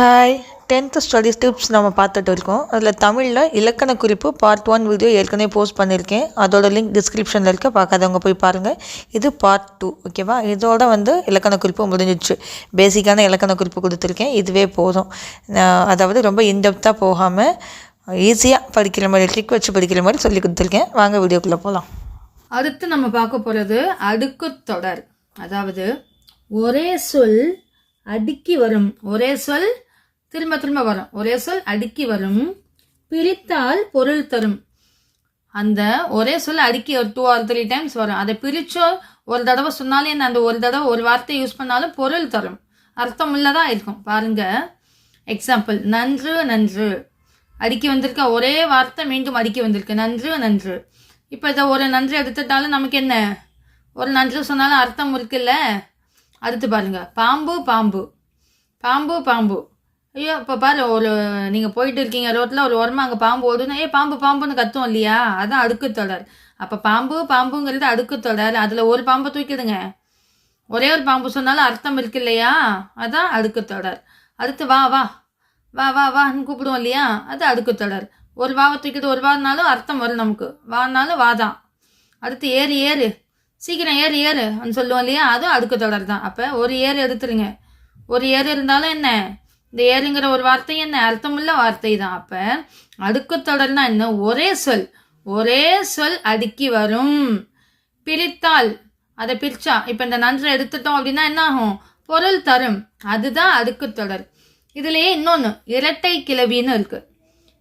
Hi tenth studies tips நம்ம பார்த்துட்டு இருக்கோம். அதில் தமிழில் இலக்கண குறிப்பு பார்ட் ஒன் வீடியோ ஏற்கனவே போஸ்ட் பண்ணியிருக்கேன். அதோட லிங்க் டிஸ்கிரிப்ஷனில் இருக்க. பார்க்காதவங்க போய் பாருங்கள் இது பார்ட் டூ ஓகேவா இதோட வந்து இலக்கண குறிப்பு முடிஞ்சிச்சு பேசிக்கான இலக்கண குறிப்பு கொடுத்துருக்கேன். இதுவே போதும். நான் அதாவது ரொம்ப இன்டெப்த்தாக போகாமல் ஈஸியாக படிக்கிற மாதிரி ட்ரிக் வச்சு படிக்கிற மாதிரி சொல்லி கொடுத்துருக்கேன். வாங்க வீடியோக்குள்ளே போகலாம் அடுத்து நம்ம பார்க்க போகிறது அடுக்கு தொடர். அதாவது ஒரே சொல் அடுக்கி வரும். ஒரே சொல் திரும்ப திரும்ப வரும். ஒரே சொல் அடுக்கி வரும். பிரித்தால் பொருள் தரும். அந்த ஒரே சொல் அடுக்கி ஒரு டூ ஆர் த்ரீ டைம்ஸ் வரும். அதை பிரிச்சோ ஒரு தடவை சொன்னாலே அந்த ஒரு தடவை ஒரு வார்த்தை யூஸ் பண்ணாலும் பொருள் தரும். அர்த்தம் உள்ளதா இருக்கும். பாருங்க. எக்ஸாம்பிள் நன்று நன்று. அடுக்கி வந்திருக்க ஒரே வார்த்தை மீண்டும் அடுக்கி வந்திருக்கு. நன்று நன்று. இப்போ இதை ஒரு நன்று எடுத்துட்டாலும் நமக்கு என்ன? ஒரு நன்று சொன்னாலும் அர்த்தம் இருக்குல்ல? அடுத்து பாருங்க. பாம்பு பாம்பு. பாம்பு பாம்பு. ஐயோ இப்போ பாரு ஒரு நீங்கள் போயிட்டு இருக்கீங்க ரோட்டில் ஒரு உரமா அங்கே பாம்பு ஓடுனா ஏ பாம்பு பாம்புன்னு கத்தும் இல்லையா? அதான் அடுக்கு தொடர். அப்போ பாம்பு பாம்புங்கிறது அடுக்கு தொடர். அதில் ஒரு பாம்பை தூக்கிடுங்க. ஒரே ஒரு பாம்பு சொன்னாலும் அர்த்தம் இருக்கு இல்லையா? அதான் அடுக்கு தொடர். அடுத்து வா வா. வா வா வான்னு கூப்பிடுவோம் இல்லையா? அது அடுக்கு தொடர். ஒரு வாவை தூக்கிட்டு ஒரு வானாலும் அர்த்தம் வரும் நமக்கு. வானாலும் வாதான் அடுத்து ஏறு ஏறு. சீக்கிரம் ஏறு ஏறு சொல்லுவோம் இல்லையா? அதுவும் அடுக்கு தொடர் தான். அப்போ ஒரு ஏறு எடுத்துருங்க. ஒரு ஏறு இருந்தாலும் என்ன? இந்த ஏறுங்கிற ஒரு வார்த்தை என்ன? அர்த்தமுள்ள வார்த்தை தான் அப்போ அடுக்கு தொடர்னா என்ன? ஒரே சொல். ஒரே சொல் அடுக்கி வரும். பிரித்தால் அதை பிரிச்சா. இப்போ இந்த நன்றை எடுத்துட்டோம் அப்படின்னா என்ன ஆகும் பொருள் தரும். அதுதான் அடுக்கு தொடர். இதுலேயே இன்னொன்று இரட்டை கிளவின்னு இருக்குது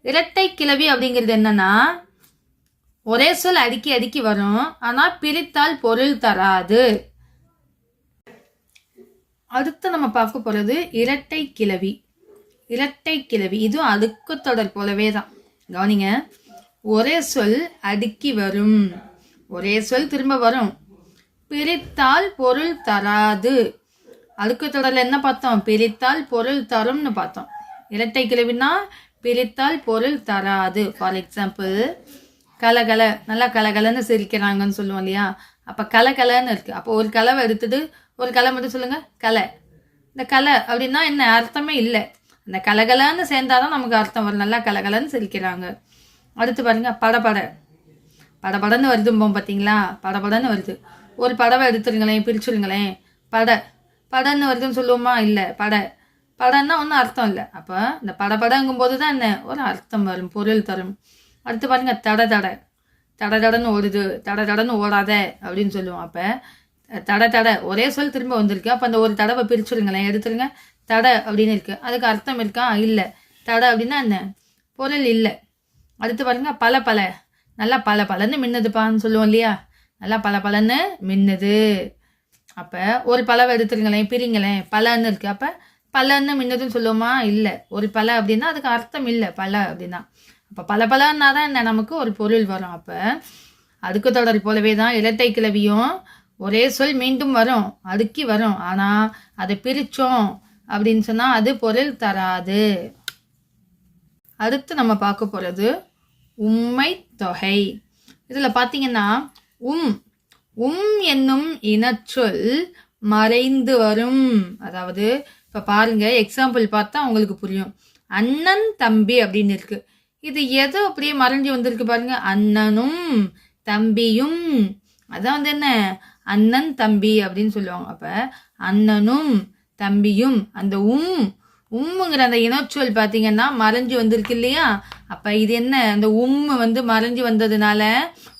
இரட்டை கிளவி அப்படிங்கிறது என்னன்னா ஒரே சொல் அடுக்கி அடுக்கி வரும். ஆனால் பிரித்தால் பொருள் தராது. அடுத்து நம்ம பார்க்க போகிறது இரட்டை கிளவி. இரட்டை கிளவி. இதுவும் அடுக்கு தொடர் போலவே தான். கவனிங்க. ஒரே சொல் அடுக்கி வரும். ஒரே சொல் திரும்ப வரும். பிரித்தால் பொருள் தராது. அடுக்கு தொடரில் என்ன பார்த்தோம்? பிரித்தால் பொருள் தரும்னு பார்த்தோம். இரட்டை கிளவினா பிரித்தால் பொருள் தராது. ஃபார் எக்ஸாம்பிள் கலகல. நல்லா கலகலன்னு சிரிக்கிறாங்கன்னு சொல்லுவோம் இல்லையா? அப்போ கலகலன்னு இருக்குது அப்போ ஒரு கலவை எடுத்துட்டு ஒரு கலை மட்டும் சொல்லுங்கள் கலை. இந்த கலை அப்படின்னா என்ன? அர்த்தமே இல்லை. அந்த கலகலன்னு சேர்ந்தாதான் நமக்கு அர்த்தம் வரும். நல்லா கலகலன்னு சிரிக்கிறாங்க. அடுத்து பாருங்க படபட. படபடன்னு வருதும்போம் பார்த்தீங்களா படபடன்னு வருது. ஒரு படவை எடுத்துருங்களேன் பிரிச்சுருங்களேன். படை. படன்னு வருதுன்னு சொல்லுவோமா? இல்லை. படை. படன்னா ஒன்றும் அர்த்தம் இல்லை. அப்போ இந்த படபடங்கும் போது தான் என்ன? ஒரு அர்த்தம் வரும் பொருள் தரும். அடுத்து பாருங்கள் தட தடை தட தடன்னு ஓடுது. தட தடன்னு ஓடாத அப்படின்னு சொல்லுவோம். அப்போ தடை தட. ஒரே சொல் திரும்ப வந்திருக்கு. அப்போ அந்த ஒரு தடவை பிரிச்சுடுங்களேன். எடுத்துருங்க. தடை அப்படின்னு இருக்குது அதுக்கு அர்த்தம் இருக்கா? இல்லை. தடை அப்படின்னா என்ன? பொருள் இல்லை. அடுத்து பாருங்க. பல பல. நல்லா பல பலன்னு மின்னுதுப்பான்னு சொல்லுவோம் இல்லையா? நல்லா பல பலன்னு மின்னுது. அப்போ ஒரு பலவை எடுத்துருங்களேன். பிரிங்களேன். பலன்னு இருக்குது அப்போ பலன்னு மின்னதுன்னு சொல்லுவோமா? இல்லை. ஒரு பல அப்படின்னா அதுக்கு அர்த்தம் இல்லை. பல அப்படின்னா. அப்போ பல பலன்னா தான் என்ன? நமக்கு ஒரு பொருள் வரும். அப்போ அடுக்கு தொடர் போலவே தான். இரட்டை கிளவியும் ஒரே சொல் மீண்டும் வரும் அடுக்கி வரும். ஆனால் அதை பிரித்தோம் அப்படின்னு சொன்னால் அது பொருள் தராது. அடுத்து நம்ம பார்க்க போகிறது உம்மை தொகை. இதில் பார்த்தீங்கன்னா உம் உம் என்னும் இனச்சொல் மறைந்து வரும். அதாவது இப்போ பாருங்க எக்ஸாம்பிள் பார்த்தா உங்களுக்கு புரியும். அண்ணன் தம்பி அப்படின்னு இருக்கு. இது எதோ அப்படியே மறைஞ்சு வந்திருக்கு பாருங்க. அண்ணனும் தம்பியும். அதான் வந்து என்ன? அண்ணன் தம்பி அப்படின்னு சொல்லுவாங்க. அப்போ அண்ணனும் தம்பியும் அந்த உம் உம்முங்கிற அந்த இனச்சொல் பார்த்தீங்கன்னா மறைஞ்சு வந்திருக்கு இல்லையா? அப்போ இது என்ன? அந்த உம்மு வந்து மறைஞ்சு வந்ததுனால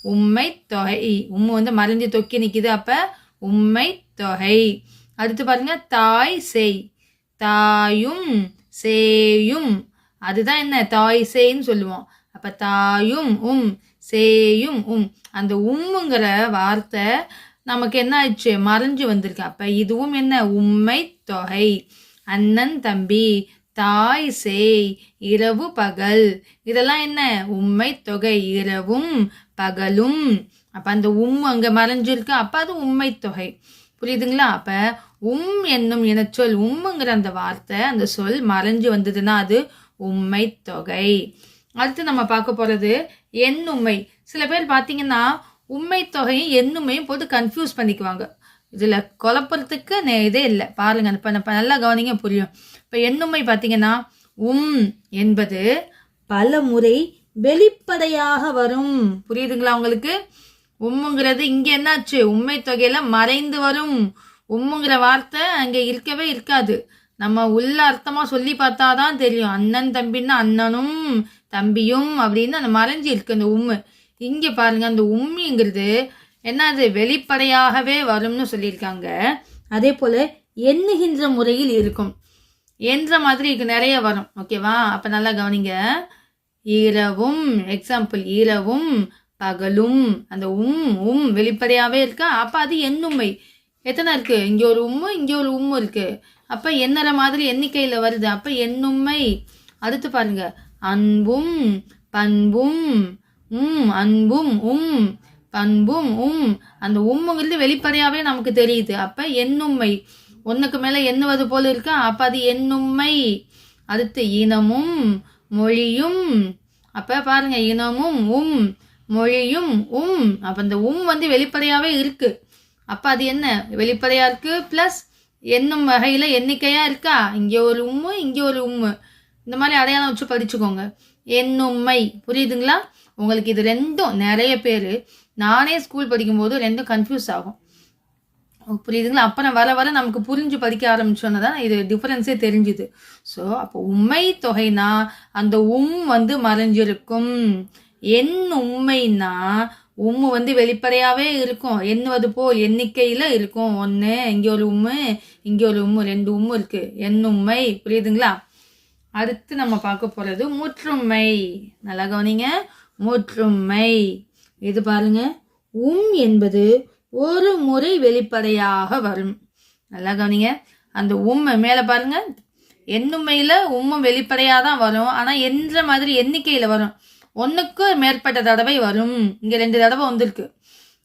உம்மை தொகை. உம்மு வந்து மறைஞ்சு தொக்கி நிற்கிது அப்போ உம்மை தொகை. அடுத்து பாருங்க தாய் செய். தாயும் சேயும். அதுதான் என்ன? தாய் சேன்னு சொல்லுவோம். அப்போ தாயும் உம் சேயும் உம். அந்த உம்முங்கிற வார்த்தை நமக்கு என்ன ஆயிடுச்சு? மறைஞ்சு வந்திருக்கு. அப்போ இதுவும் என்ன? உண்மை தொகை. அண்ணன் தம்பி தாய் சேய் இரவு பகல். இதெல்லாம் என்ன? உண்மை தொகை. இரவும் பகலும். அப்போ அந்த உம் அங்கே மறைஞ்சிருக்கு. அப்போ அது உண்மை தொகை. புரியுதுங்களா? அப்போ உம் என்னும் இனச்சொல் உம்முங்கிற அந்த வார்த்தை அந்த சொல் மறைஞ்சு வந்ததுன்னா அது உண்மை தொகை. அடுத்து நம்ம பார்க்க போறது எண்ணுமை சில பேர் பார்த்தீங்கன்னா உண்மை தொகையும் எண்ணுமையும் போட்டு கன்ஃபியூஸ் பண்ணிக்குவாங்க. இதில் குழப்பறதுக்கு நே- இதே இல்லை. பாருங்க இப்போ நம்ம நல்லா கவனிங்க புரியும். இப்போ எண்ணுமை பார்த்தீங்கன்னா உம் என்பது பல முறை வெளிப்படையாக வரும். புரியுதுங்களா உங்களுக்கு? உம்முங்கிறது இங்கே என்னாச்சு? உண்மை தொகையில் மறைந்து வரும். உம்முங்கிற வார்த்தை அங்கே இருக்கவே இருக்காது. நம்ம உள்ள அர்த்தமாக சொல்லி பார்த்தா தான் தெரியும். அண்ணன் தம்பின்னா அண்ணனும் தம்பியும் அப்படின்னு அந்த மறைஞ்சு இருக்கு அந்த உம்மு. இங்கே பாருங்க அந்த உம்மிங்கிறது என்னது? வெளிப்படையாகவே வரும்னு சொல்லியிருக்காங்க. அதே போல் எண்ணுகின்ற முறையில் இருக்கும். என்ற மாதிரி இங்க நிறைய வரும். ஓகேவா அப்போ நல்லா கவனிங்க. இரவும் எக்ஸாம்பிள் இரவும் பகலும் அந்த உம் உம் வெளிப்படையாகவே இருக்கா? அப்போ அது எண்ணுமை. எத்தனை இருக்குது இங்கே ஒரு உம்மு இங்கே ஒரு உம்மு இருக்குது அப்போ எண்ணற மாதிரி எண்ணிக்கையில் வருது. அப்போ எண்ணுமை. அடுத்து பாருங்க. அன்பும் பண்பும் உம் அன்பும் உம் பண்பும் உம். அந்த உம்முங்கிறது வெளிப்படையாவே நமக்கு தெரியுது. அப்ப எண்ணுமை ஒன்றுக்கு மேலே எண்ணுவது போல இருக்கா? அப்போ அது எண்ணுமை அடுத்து இனமும் மொழியும். அப்போ பாருங்க இனமும் உம் மொழியும் உம். அப்போ இந்த உம் வந்து வெளிப்படையாகவே இருக்கு. அப்போ அது என்ன? வெளிப்படையாக இருக்கு? ப்ளஸ் எண்ணும் வகையில் எண்ணிக்கையாக இருக்கா? இங்கே ஒரு உம்மு இங்கே ஒரு உம்மு. இந்த மாதிரி அடையாளம் வச்சு படிச்சுக்கோங்க. எண்ணுமை புரியுதுங்களா? உங்களுக்கு இது ரெண்டும் நிறைய பேர் நானே ஸ்கூல் படிக்கும்போது ரெண்டும் கன்ஃபியூஸ் ஆகும். புரியுதுங்களா? அப்புறம் வர வர நமக்கு புரிஞ்சு படிக்க ஆரம்பிச்சோன்னு தான் இது டிஃப்ரென்ஸே தெரிஞ்சுது. ஸோ அப்போ உண்மை தொகைனா அந்த உம் வந்து மறைஞ்சிருக்கும். என் உண்மைன்னா உம்மு வந்து வெளிப்படையாகவே இருக்கும். எண்ணுவது போல் எண்ணிக்கையில் இருக்கும். ஒன்று இங்கே ஒரு உம்மு இங்கே ஒரு உம்மு ரெண்டு உம்மு இருக்கு. உண்மை புரியுதுங்களா? அடுத்து நம்ம பார்க்க போகிறது முற்றுமை. நல்லா கவனிங்க. முற்றுமை இது பாருங்க. உம் என்பது ஒரு முறை வெளிப்படையாக வரும். நல்லா கவனிங்க. அந்த உம்மை மேலே பாருங்க. எண்ணுமையில் உம்மை வெளிப்படையாக தான் வரும். ஆனால் என்ற மாதிரி எண்ணிக்கையில் வரும். ஒன்றுக்கு மேற்பட்ட தடவை வரும். இங்கே ரெண்டு தடவை வந்திருக்கு.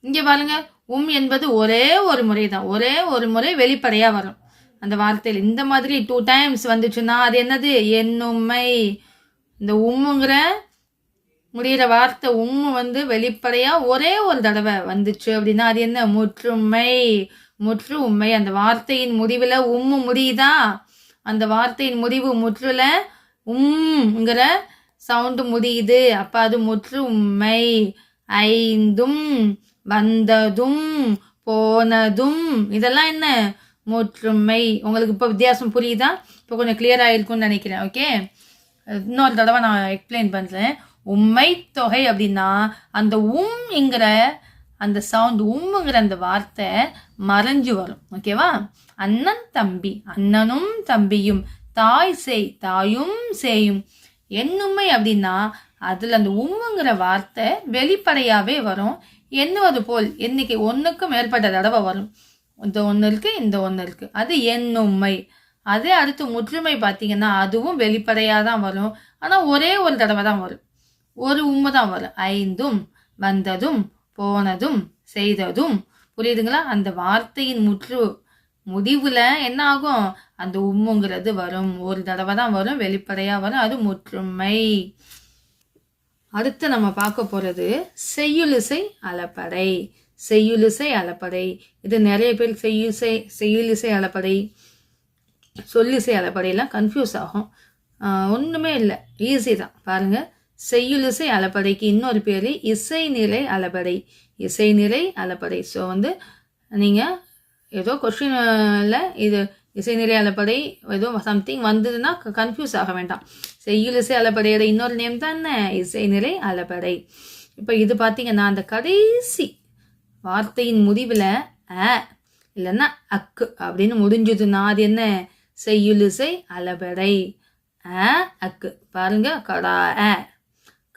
இங்கே பாருங்க. உம் என்பது ஒரே ஒரு முறை தான். ஒரே ஒரு முறை வெளிப்படையாக வரும். அந்த வார்த்தையில் இந்த மாதிரி டூ டைம்ஸ் வந்துச்சுன்னா அது என்னது? எண்ணுமை இந்த உம்முங்கிற முடிகிற வார்த்தை உம்மு வந்து வெளிப்படையாக ஒரே ஒரு தடவை வந்துச்சு அப்படின்னா அது என்ன? முற்றுமை. முற்று உண்மை அந்த வார்த்தையின் முடிவில் உம்மு முடியுதா? அந்த வார்த்தையின் முடிவு முற்றுல உம்ங்கிற சவுண்டு முடியுது. அப்போ அது முற்று உண்மை ஐந்தும் வந்ததும் போனதும். இதெல்லாம் என்ன? முற்றுமை. உங்களுக்கு இப்போ வித்தியாசம் புரியுதா? இப்போ கொஞ்சம் கிளியர் ஆகிருக்கும்னு நினைக்கிறேன். ஓகே இன்னொரு தடவை நான் எக்ஸ்பிளைன் பண்ணுறேன் உண்மை தொகை அப்படின்னா அந்த உம்ங்கிற அந்த சவுண்ட் உம்முங்கிற அந்த வார்த்தை மறைஞ்சு வரும். ஓகேவா அண்ணன் தம்பி அண்ணனும் தம்பியும் தாய் செய் தாயும் செய்யும் என்னுமை அப்படின்னா அதில் அந்த உம்முங்கிற வார்த்தை வெளிப்படையாகவே வரும். எண்ணுவது போல் எண்ணிக்கை ஒன்றுக்கும் மேற்பட்ட தடவை வரும். இந்த ஒன்று இருக்குது இந்த ஒன்று இருக்குது அது எண்ணுமை. அதே அடுத்து முற்றுமை பார்த்தீங்கன்னா அதுவும் வெளிப்படையாக தான் வரும். ஆனால் ஒரே ஒரு தடவை தான் வரும். ஒரு உண்மை தான் வரும் ஐந்தும் வந்ததும் போனதும் செய்ததும். புரியுதுங்களா? அந்த வார்த்தையின் முற்று முடிவில் என்ன ஆகும் அந்த உம்முங்கிறது வரும். ஒரு தடவை தான் வரும் வெளிப்படையாக வரும் அது முற்றுமை. அடுத்து நம்ம பார்க்க போகிறது செய்யுலிசை அலப்படை செய்யுலிசை அலப்படை இது நிறைய பேர் செய்யுசை செய்யுலிசை அலப்படை சொல்லிசை அலப்படையெல்லாம் கன்ஃபியூஸ் ஆகும். ஒன்றுமே இல்லை. ஈஸி தான். பாருங்கள் செய்யுளிசை அலப்படைக்கு இன்னொரு பேர் இசைநிலை அலப்படை இசைநிலை அலப்படை ஸோ வந்து நீங்கள் ஏதோ கொஸ்டினில் இது இசைநிலை அலப்படை ஏதோ சம்திங் வந்ததுன்னா கன்ஃபியூஸ் ஆக வேண்டாம். செய்யுளிசை அலப்படையோட இன்னொரு நேம் தான்? என்ன இசைநிலை அலப்படை இப்போ இது பார்த்தீங்கன்னா அந்த கடைசி வார்த்தையின் முடிவில் அ இல்லைன்னா அக்கு அப்படின்னு முடிஞ்சதுன்னா அது என்ன? செய்யுளிசை அலபடை அ அக்கு பாருங்க கடா அ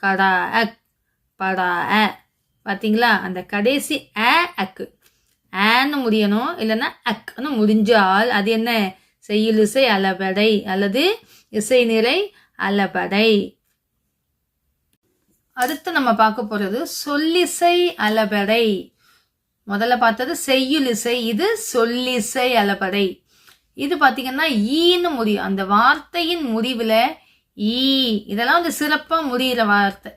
கடா அக் படா அ. பார்த்தீங்களா அந்த கடைசி அ அக்கு. ஆன்னு முடியணும் இல்லைன்னா அக்னு முடிஞ்சால் அது என்ன? செய்யுளிசை அலபடை அல்லது இசை நிறை அலபடை அடுத்து நம்ம பார்க்க போகிறது சொல்லிசை அலபடை முதல்ல பார்த்தது செய்யுளிசை இது சொல்லிசை அலபடை இது பார்த்தீங்கன்னா ஈன்னு முடியும் அந்த வார்த்தையின் முடிவில் ஈ. இதெல்லாம் வந்து சிறப்பாக முடிகிற வார்த்தை.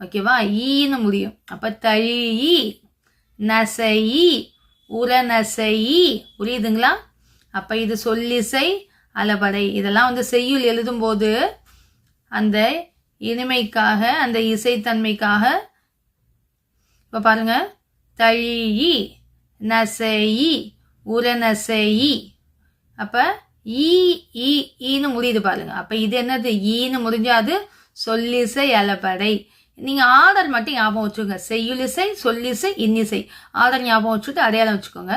ஓகேவா? ஈன்னு முடியும். அப்போ தழி நசை உரநசை புரியுதுங்களா? அப்போ இது சொல்லிசை அலபடை இதெல்லாம் வந்து செய்யுள் எழுதும்போது அந்த இனிமைக்காக அந்த இசைத்தன்மைக்காக இப்போ பாருங்க. தழி நசை உரநசை அப்போ ஈ ஈ ஈன்னு முடியுது பாருங்க. அப்ப இது என்னது? ஈன்னு முடிஞ்சாது சொல்லிசை அலப்படை நீங்க ஆர்டர் மட்டும் ஞாபகம் வச்சுக்கோங்க. செய்யுளிசை சொல்லிசை இன்னிசை. ஆர்டர் ஞாபகம் வச்சுட்டு அடையாளம் வச்சுக்கோங்க.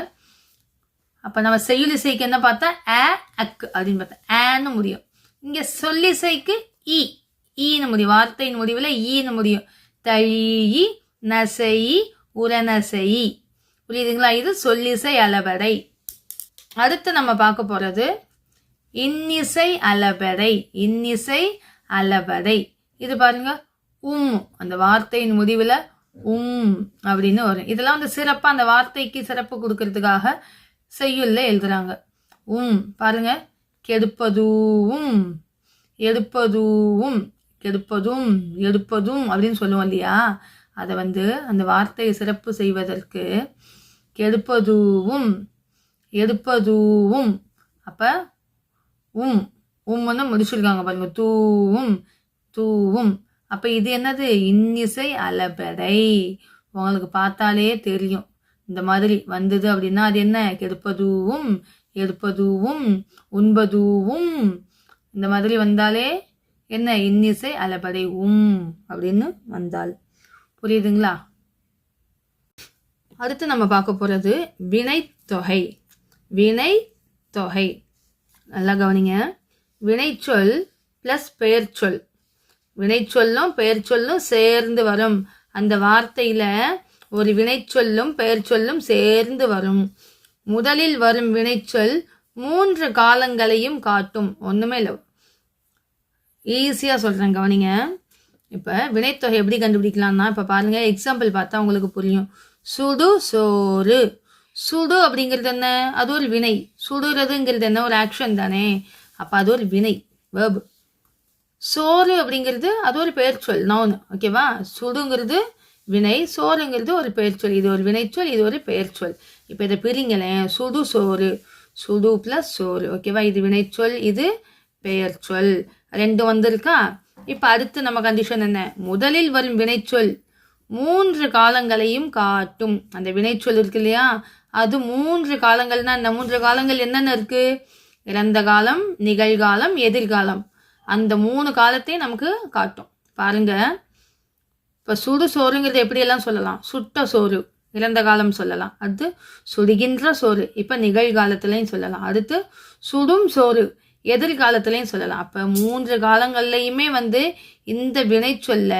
அப்ப நம்ம செய்யுளிசைக்கு என்ன பார்த்தா? அ அக்கு அப்படின்னு பார்த்தா. ஏன்னு முடியும். இங்க சொல்லிசைக்கு இ ஈன்னு முடியும். வார்த்தையின் முடிவில் ஈன்னு முடியும். தழி நசை உரநசை புரியுதுங்களா? இது சொல்லிசை அளவடை அடுத்து நம்ம பார்க்க போகிறது இன்னிசை அலபதை இன்னிசை அலபதை இது பாருங்க உம் அந்த வார்த்தையின் முடிவில் உம் அப்படின்னு வரும். இதெல்லாம் வந்து சிறப்பாக அந்த வார்த்தைக்கு சிறப்பு கொடுக்கறதுக்காக செய்யுள்ள எழுதுறாங்க. உம் பாருங்க கெடுப்பதுவும் எடுப்பதுவும் கெடுப்பதும் எடுப்பதும் அப்படின்னு சொல்லுவோம் இல்லையா? அதை வந்து அந்த வார்த்தையை சிறப்பு செய்வதற்கு கெடுப்பதூவும் எடுப்பதுவும் அப்போ உம் உம்னு முடிச்சிருக்காங்க பாருங்க. தூவும் தூவும் அப்ப இது என்னது? இன்னிசை அலபடை உங்களுக்கு பார்த்தாலே தெரியும். இந்த மாதிரி வந்தது அப்படின்னா அது என்ன? கெடுப்பதுவும் எடுப்பதுவும் உண்பதுவும் இந்த மாதிரி வந்தாலே என்ன? இன்னிசை அலபடை உம் அப்படின்னு வந்தால். புரியுதுங்களா? அடுத்து நம்ம பார்க்க போறது வினைத்தொகை. வினை தொகை நல்லா கவனிங்க. வினைச்சொல் ப்ளஸ் பெயர்ச்சொல். வினைச்சொல்லும் பெயர்ச்சொல்லும் சேர்ந்து வரும். அந்த வார்த்தையில் ஒரு வினைச்சொல்லும் பெயர்ச்சொல்லும் சேர்ந்து வரும். முதலில் வரும் வினைச்சொல் மூன்று காலங்களையும் காட்டும். ஒன்றுமே இல்லை. ஈஸியாக சொல்கிறேன் கவனிங்க. இப்போ வினைத்தொகை எப்படி கண்டுபிடிக்கலாம்னா இப்போ பாருங்கள் எக்ஸாம்பிள் பார்த்தா உங்களுக்கு புரியும். சுடு சோறு. சுடு அப்படிங்கிறது என்ன? அது ஒரு வினை. சுடுறதுங்கிறது என்ன? ஒரு ஆக்ஷன் தானே. அப்போ அது ஒரு வினை. வேர்பு சோறு அப்படிங்கிறது அது ஒரு பெயர்ச்சொல் நவுன் ஓகேவா சுடுங்கிறது வினை. சோறுங்கிறது ஒரு பெயர்ச்சொல் இது ஒரு வினைச்சொல் இது ஒரு பெயர்ச்சொல் இப்போ இதை பிரிங்களேன். சுடு சோறு. சுடு ப்ளஸ் சோறு. ஓகேவா இது வினைச்சொல் இது பெயர்ச்சொல் ரெண்டு வந்திருக்கா? இப்போ அடுத்து நம்ம கண்டிஷன் என்ன? முதலில் வரும் வினைச்சொல். மூன்று காலங்களையும் காட்டும். அந்த வினைச்சொல் இருக்கு இல்லையா? அது மூன்று காலங்கள்னா இந்த மூன்று காலங்கள் என்னென்ன இருக்கு? இறந்த காலம் நிகழ்காலம் எதிர்காலம். அந்த மூணு காலத்தையும் நமக்கு காட்டும். பாருங்க. இப்போ சுடு சோறுங்கிறது எப்படியெல்லாம் சொல்லலாம்? சுட்ட சோறு இறந்த காலம் சொல்லலாம். அடுத்து சுடுகின்ற சோறு இப்போ நிகழ்காலத்துலையும் சொல்லலாம். அடுத்து சுடும் சோறு எதிர்காலத்துலையும் சொல்லலாம். அப்போ மூன்று காலங்கள்லையுமே வந்து இந்த வினை சொல்ல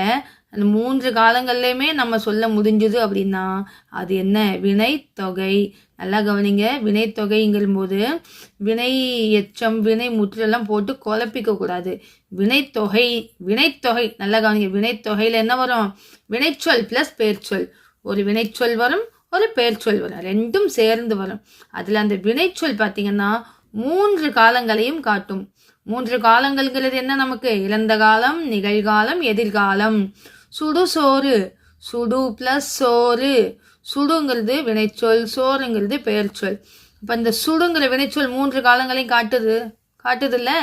அந்த மூன்று காலங்கள்லையுமே நம்ம சொல்ல முடிஞ்சுது அப்படின்னா அது என்ன? வினைத்தொகை. நல்லா கவனிங்க. வினைத்தொகைங்கும்போது வினை எச்சம் வினை முற்றெல்லாம் போட்டு குழப்பிக்க கூடாது. வினைத்தொகை வினைத்தொகை. நல்லா கவனிங்க. வினைத்தொகையில் என்ன வரும்? வினைச்சொல் ப்ளஸ் பெயர்ச்சொல். ஒரு வினைச்சொல் வரும் ஒரு பெயர்ச்சொல் வரும். ரெண்டும் சேர்ந்து வரும். அதில் அந்த வினைச்சொல் பார்த்தீங்கன்னா மூன்று காலங்களையும் காட்டும். மூன்று காலங்கள்ங்கிறது என்ன நமக்கு? இறந்த காலம் நிகழ்காலம் எதிர்காலம். சுடு சோறு. சுடு ப்ளஸ் சோறு. சுடுங்கிறது வினைச்சொல் சோறுங்கிறது பெயர்ச்சொல். இப்போ இந்த சுடுங்கிற வினைச்சொல் மூன்று காலங்களையும் காட்டுது. காட்டுது இல்லை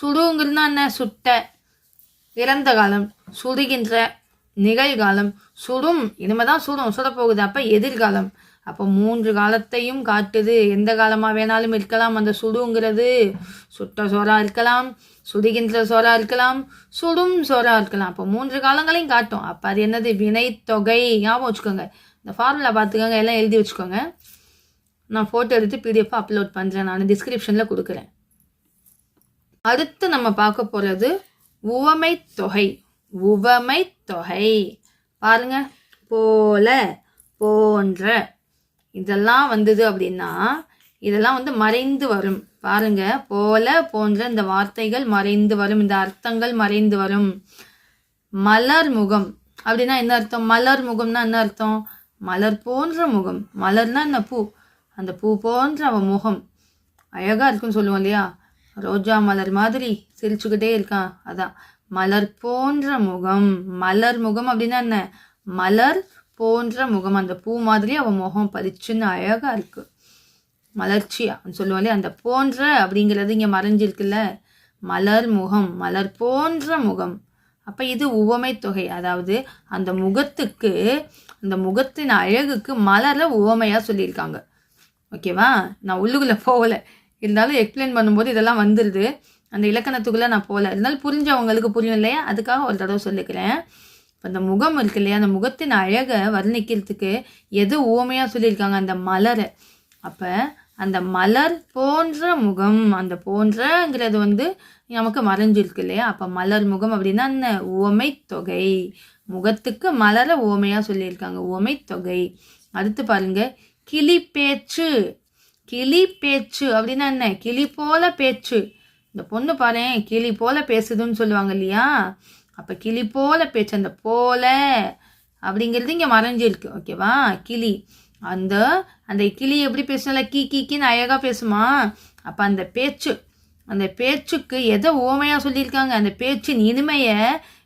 சுடுங்கிறதுனா என்ன? சுட்ட. இறந்த காலம் சுடுகின்ற நிகழ்காலம். சுடும் இனிமேதான் சுடும் சுடப்போகுது. அப்போ எதிர்காலம். அப்போ மூன்று காலத்தையும் காட்டுது. எந்த காலமாக வேணாலும் இருக்கலாம். அந்த சுடுங்கிறது சுட்ட சோறாக இருக்கலாம். சுடுகின்ற சோறா இருக்கலாம் சுடும் சோறா இருக்கலாம். அப்போ மூன்று காலங்களையும் காட்டும். அப்போ அது என்னது? வினைத்தொகை ஞாபகம் வச்சுக்கோங்க. இந்த ஃபார்முலா பார்த்துக்கோங்க. எல்லாம் எழுதி வச்சுக்கோங்க. நான் ஃபோட்டோ எடுத்து பிடிஎஃப் அப்லோட் பண்ணுறேன் நான் டிஸ்கிரிப்ஷனில் கொடுக்குறேன். அடுத்து நம்ம பார்க்க போகிறது உவமை தொகை. உவமை தொகை. பாருங்க. போல போன்ற. இதெல்லாம் வந்தது அப்படின்னா இதெல்லாம் வந்து மறைந்து வரும். பாருங்க போல போன்ற இந்த வார்த்தைகள் மறைந்து வரும் இந்த அர்த்தங்கள் மறைந்து வரும். மலர் முகம். அப்படின்னா என்ன அர்த்தம்? மலர் முகம்னா என்ன அர்த்தம்? மலர் போன்ற முகம். மலர்னா என்ன? பூ. அந்த பூ போன்ற அவன் முகம். அழகா இருக்குன்னு சொல்லுவோம் இல்லையா? ரோஜா மலர் மாதிரி சிரிச்சுக்கிட்டே இருக்கான். அதான். மலர் போன்ற முகம். மலர் முகம் அப்படின்னா என்ன? மலர் போன்ற முகம். அந்த பூ மாதிரி அவன் முகம் பளிச்சுன்னு அழகா மலர்ச்சி அப்படின்னு இல்லையா அந்த போன்ற அப்படிங்கிறது இங்கே மறைஞ்சிருக்குல்ல. மலர் முகம் மலர் போன்ற முகம். அப்போ இது உவமை தொகை. அதாவது அந்த முகத்துக்கு அந்த முகத்தின் அழகுக்கு மலரை உவமையாக சொல்லியிருக்காங்க. ஓகேவா? நான் உள்ளுக்குள்ளே போகல. இருந்தாலும் எக்ஸ்பிளைன் பண்ணும்போது இதெல்லாம் வந்துடுது அந்த இலக்கணத்துக்குள்ளே நான் போகல. இருந்தாலும் புரிஞ்சவங்களுக்கு புரியும் இல்லையா? அதுக்காக ஒரு தடவை சொல்லிக்கிறேன். இப்போ அந்த முகம் இருக்கு இல்லையா? அந்த முகத்தின் அழகை வர்ணிக்கிறதுக்கு எது உவமையாக சொல்லியிருக்காங்க அந்த மலரை? அப்போ அந்த மலர் போன்ற முகம் அந்த போன்றங்கிறது வந்து நமக்கு மறைஞ்சிருக்கு இல்லையா? அப்போ மலர் முகம் அப்படின்னா என்ன? உவமை தொகை முகத்துக்கு மலரை உவமையாக சொல்லியிருக்காங்க. உவமை தொகை அடுத்து பாருங்க. கிளி பேச்சு கிளி பேச்சு அப்படின்னா என்ன? கிளி போல பேச்சு. இந்த பொண்ணு பாரு கிளி போல பேசுதுன்னு சொல்லுவாங்க இல்லையா? அப்போ கிளி போல பேச்சு அந்த போல அப்படிங்கிறது இங்கே மறைஞ்சிருக்கு. ஓகேவா? கிளி. அந்த அந்த கிளி எப்படி பேசல கீ கீ கீன்னு அழகாக பேசுமா? அப்போ அந்த பேச்சு அந்த பேச்சுக்கு எதை ஓமையாக சொல்லியிருக்காங்க? அந்த பேச்சின் இனிமையை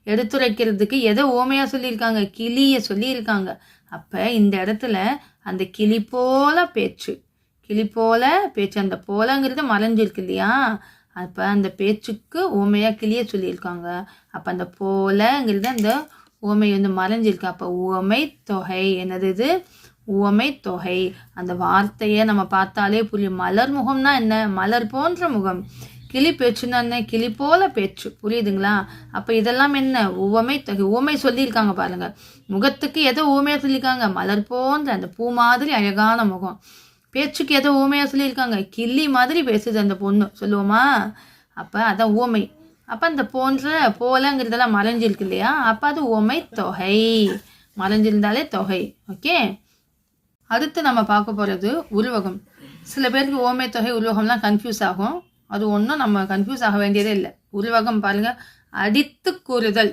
எடுத்துரைக்கிறதுக்கு எதை ஓமையாக சொல்லியிருக்காங்க? கிளியை சொல்லியிருக்காங்க. அப்போ இந்த இடத்துல அந்த கிளி போல பேச்சு கிளி போல பேச்சு அந்த போலங்கிறது மறைஞ்சிருக்கு இல்லையா? அப்போ அந்த பேச்சுக்கு ஓமையாக கிளியை சொல்லியிருக்காங்க. அப்போ அந்த போலங்கிறது அந்த உவமை வந்து மறைஞ்சிருக்கு. அப்போ உவமை தொகை என்னது இது? உவமை தொகை. அந்த வார்த்தையை நம்ம பார்த்தாலே புரியும். மலர் முகம்னா என்ன? மலர் போன்ற முகம். கிளி பேச்சுன்னா என்ன? கிளி போல பேச்சு. புரியுதுங்களா? அப்போ இதெல்லாம் என்ன? உவமை தொகை. உவமை சொல்லியிருக்காங்க பாருங்க. முகத்துக்கு எதோ ஊமையாக சொல்லியிருக்காங்க? மலர் போன்ற அந்த பூ மாதிரி அழகான முகம். பேச்சுக்கு எதோ ஊமையா சொல்லியிருக்காங்க? கிள்ளி மாதிரி பேசுது அந்த பொண்ணு. சொல்லுவோமா? அப்போ அதான் ஊமை அப்போ அந்த போன்ற போலங்கிறதெல்லாம் மறைஞ்சிருக்கு இல்லையா? அப்போ அது உவமை தொகை. மறைஞ்சிருந்தாலே தொகை. ஓகே? அடுத்து நம்ம பார்க்க போகிறது உருவகம். சில பேருக்கு ஓமை தொகை உருவகம்லாம் கன்ஃபியூஸ் ஆகும். அது ஒன்றும் நம்ம கன்ஃபியூஸ் ஆக வேண்டியதே இல்லை. உருவகம் பாருங்கள் அடித்து கூறுதல்.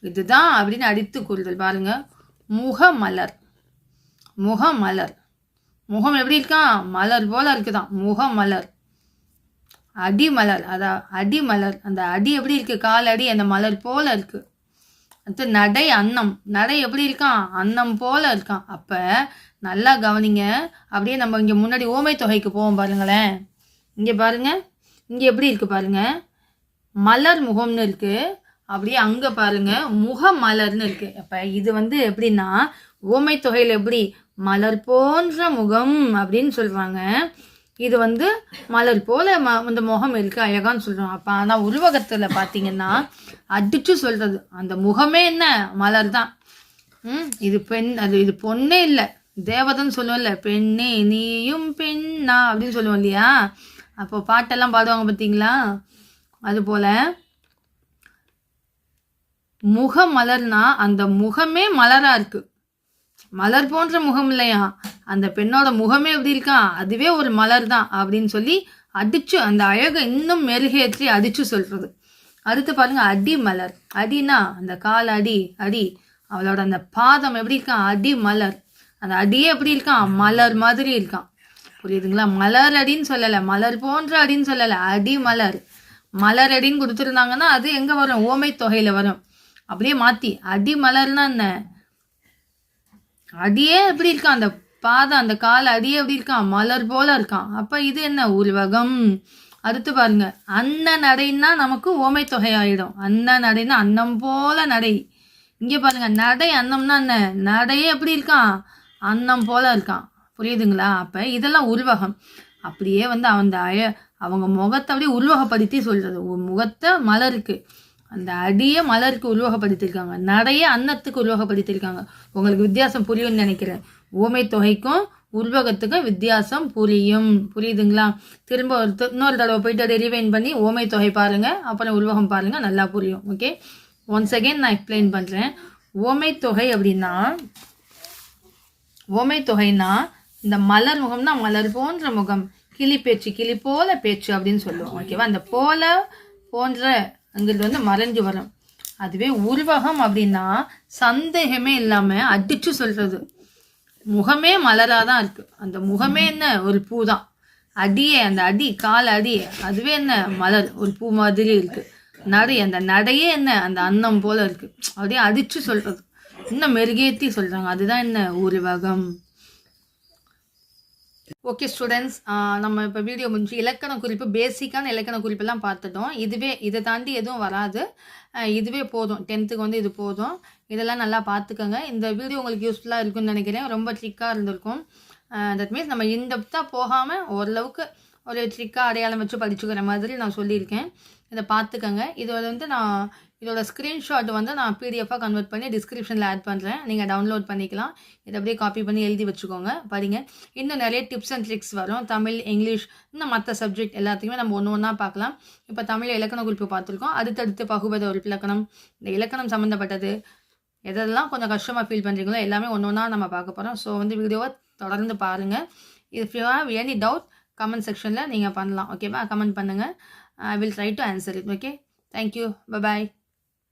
இதுதான் அப்படின்னு அடித்து கூறுதல். பாருங்கள் முகமலர். முகமலர். முகம் எப்படி இருக்கான் மலர் போல் இருக்குதான். முகமலர். அடிமலர். அதான் அடிமலர். அந்த அடி எப்படி இருக்குது கால் அடி அந்த மலர் போல் இருக்குது அடுத்து நடை அன்னம். நடை எப்படி இருக்கான் அன்னம் போல் இருக்கான் அப்போ நல்லா கவனிங்க. அப்படியே நம்ம இங்கே முன்னாடி ஓமை தொகைக்கு போவோம் பாருங்களேன். இங்கே பாருங்கள் இங்கே எப்படி இருக்குது பாருங்கள் மலர் முகம்னு இருக்குது அப்படியே அங்கே பாருங்க. முக மலர்னு இருக்குது அப்போ இது வந்து எப்படின்னா ஓமை தொகையில் எப்படி? மலர் போன்ற முகம் அப்படின்னு சொல்கிறாங்க இது வந்து மலர் போல ம- இந்த முகம் இருக்குது அழகான்னு சொல்கிறோம் அப்போ ஆனால் உருவகத்தில் பார்த்தீங்கன்னா அடிச்சு சொல்கிறது அந்த முகமே என்ன? மலர் தான் இது பெண் அது இது பொண்ணே இல்லை. தேவதன்னு சொல்லுவோம்ல பெண்ணே நீயும் பெண்ணா அப்படின்னு சொல்லுவோம் இல்லையா? அப்போ பாட்டெல்லாம் பாடுவாங்க பார்த்தீங்களா? அது போல முக மலர்னா அந்த முகமே மலரா இருக்கு. மலர் போன்ற முகம் இல்லையா? அந்த பெண்ணோட முகமே எப்படி இருக்கா? அதுவே ஒரு மலர் தான் அப்படின்னு சொல்லி அடிச்சு அந்த அழகை இன்னும் மெருகேற்றி அடிச்சு சொல்றது. அடுத்து பாருங்க அடி மலர் அடினா அந்த கால் அடி அடி. அவளோட அந்த பாதம் எப்படி இருக்கா? அடி மலர் அந்த அடியே எப்படி இருக்கான். மலர் மாதிரி இருக்கான். புரியுதுங்களா? மலர் அடின்னு சொல்லலை. மலர் போன்ற அடின்னு சொல்லலை. அடி மலர். மலர் அடின்னு கொடுத்துருந்தாங்கன்னா அது எங்கே வரும்? ஓமை தொகையில் வரும். அப்படியே மாற்றி அடி மலர்னா என்ன? அடியே எப்படி இருக்கான்? அந்த பாதம் அந்த கால் அடியே எப்படி இருக்கான்? மலர் போல இருக்கான். அப்போ இது என்ன? உருவகம். அடுத்து பாருங்க. அன்ன நடைன்னா நமக்கு ஓமை தொகை ஆயிடும். அன்ன நடைன்னா அன்னம் போல நடை. இங்கே பாருங்க. நடை அன்னம்னா என்ன? நடையே எப்படி இருக்கான்? அன்னம் போல இருக்கான். புரியுதுங்களா? அப்போ இதெல்லாம் உருவகம். அப்படியே வந்து அந்த அழ அவங்க முகத்தை அப்படியே உருவகப்படுத்தி சொல்கிறது முகத்தை மலருக்கு. அந்த அடியே மலருக்கு உருவகப்படுத்தியிருக்காங்க. நடைய அன்னத்துக்கு உருவகப்படுத்தியிருக்காங்க. உங்களுக்கு வித்தியாசம் புரியும்னு நினைக்கிறேன். ஓமை தொகைக்கும் உருவகத்துக்கும் வித்தியாசம் புரியும். புரியுதுங்களா? திரும்ப ஒரு இன்னொரு தடவை போயிட்டு ரிவைன் பண்ணி ஓமை தொகை பாருங்கள் அப்புறம் உருவகம் பாருங்கள் நல்லா புரியும். ஓகே ஒன்ஸ் அகெயின் நான் எக்ஸ்பிளைன் பண்ணுறேன் ஓமை தொகை அப்படின்னா ஓமை தொகைனா இந்த மலர் முகம்னா மலர் போன்ற முகம் கிளி பேச்சு கிளி போல பேச்சு அப்படின்னு சொல்லுவோம் ஓகேவா? அந்த போல போன்றங்கிறது வந்து மறைஞ்சு வரும். அதுவே உருவகம் அப்படின்னா சந்தேகமே இல்லாம அடிச்சு சொல்றது. முகமே மலரா தான் இருக்கு. அந்த முகமே என்ன? ஒரு பூ தான் அடியே அந்த அடி கால் அடி அதுவே என்ன? மலர். ஒரு பூ மாதிரி இருக்கு. நடை அந்த நடையே என்ன? அந்த அன்னம் போல இருக்கு. அப்படியே அடிச்சு சொல்றது. இன்னும் மெருகேற்றி சொல்கிறாங்க அதுதான் என்ன உருவகம் ஓகே ஸ்டூடெண்ட்ஸ் நம்ம இப்போ வீடியோ முடிஞ்சு இலக்கண குறிப்பு பேசிக்கான இலக்கண குறிப்பெல்லாம் பார்த்துட்டோம். இதுவே இதை தாண்டி எதுவும் வராது. இதுவே போதும். டென்த்துக்கு வந்து இது போதும். இதெல்லாம் நல்லா பார்த்துக்கோங்க. இந்த வீடியோ உங்களுக்கு யூஸ்ஃபுல்லாக இருக்கும்னு நினைக்கிறேன். ரொம்ப ட்ரிக்காக இருந்திருக்கும். தட் மீன்ஸ் நம்ம இன்டெப்த்தாக போகாமல் ஓரளவுக்கு ஒரு ட்ரிக்காக அடையாளம் வச்சு படிச்சுக்கிற மாதிரி நான் சொல்லியிருக்கேன். இதை பார்த்துக்கோங்க. இதோட வந்து நான் இதோட ஸ்க்ரீன்ஷாட் வந்து நான் பிடிஎஃபாக கன்வெர்ட் பண்ணி டிஸ்கிரிப்ஷனில் ஆட் பண்ணுறேன் நீங்கள் டவுன்லோட் பண்ணிக்கலாம். இதை அப்படியே காப்பி பண்ணி எழுதி வச்சுக்கோங்க. படிங்க. இன்னும் நிறைய டிப்ஸ் அண்ட் ட்ரிக்ஸ் வரும். தமிழ் இங்கிலீஷ் இன்னும் மற்ற சப்ஜெக்ட் எல்லாத்தையுமே நம்ம ஒன்று ஒன்றா பார்க்கலாம். இப்போ தமிழ் இலக்கண குறிப்பு பார்த்துருக்கோம். அடுத்தடுத்து பகுபத ஒரு இலக்கணம். இந்த இலக்கணம் சம்மந்தப்பட்டது எதெல்லாம் கொஞ்சம் கஷ்டமாக ஃபீல் பண்ணுறீங்களோ எல்லாமே ஒன்று ஒன்றா நம்ம பார்க்க போகிறோம் ஸோ வந்து வீடியோவை தொடர்ந்து பாருங்கள் if you have any doubt comment செக்ஷனில் நீங்கள் பண்ணலாம். ஓகேவா கமெண்ட் பண்ணுங்கள் I will try to answer it okay thank you bye bye